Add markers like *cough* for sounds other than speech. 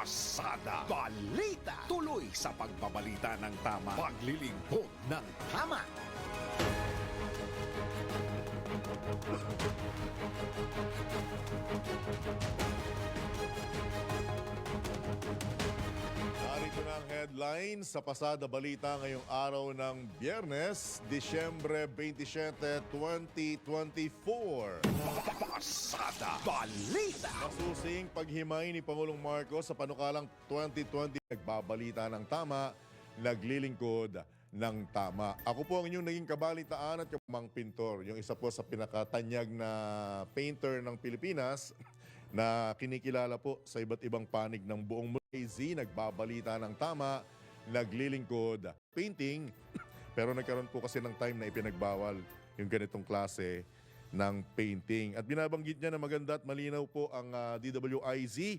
Pasada Balita. Tuloy sa pagbabalita ng tama. Paglilingkod ng tama. Narito na ang headline sa Pasada Balita ngayong araw ng Biyernes, Disyembre 27, 2024. Pasada Balita. Masusing paghimay ni Pangulong Marcos sa panukalang 2020 nagbabalita ng tama, naglilingkod ng tama. Ako po ang inyong naging kabalitaan at kamang pintor, yung isa po sa pinakatanyag na painter ng Pilipinas *laughs* na kinikilala po sa iba't ibang panig ng buong mundo. Nagbabalita ng tama, naglilingkod, painting, *laughs* pero nagkaroon po kasi ng time na ipinagbawal yung ganitong klase ng painting. At binabanggit niya na maganda at malinaw po ang ah, DWIZ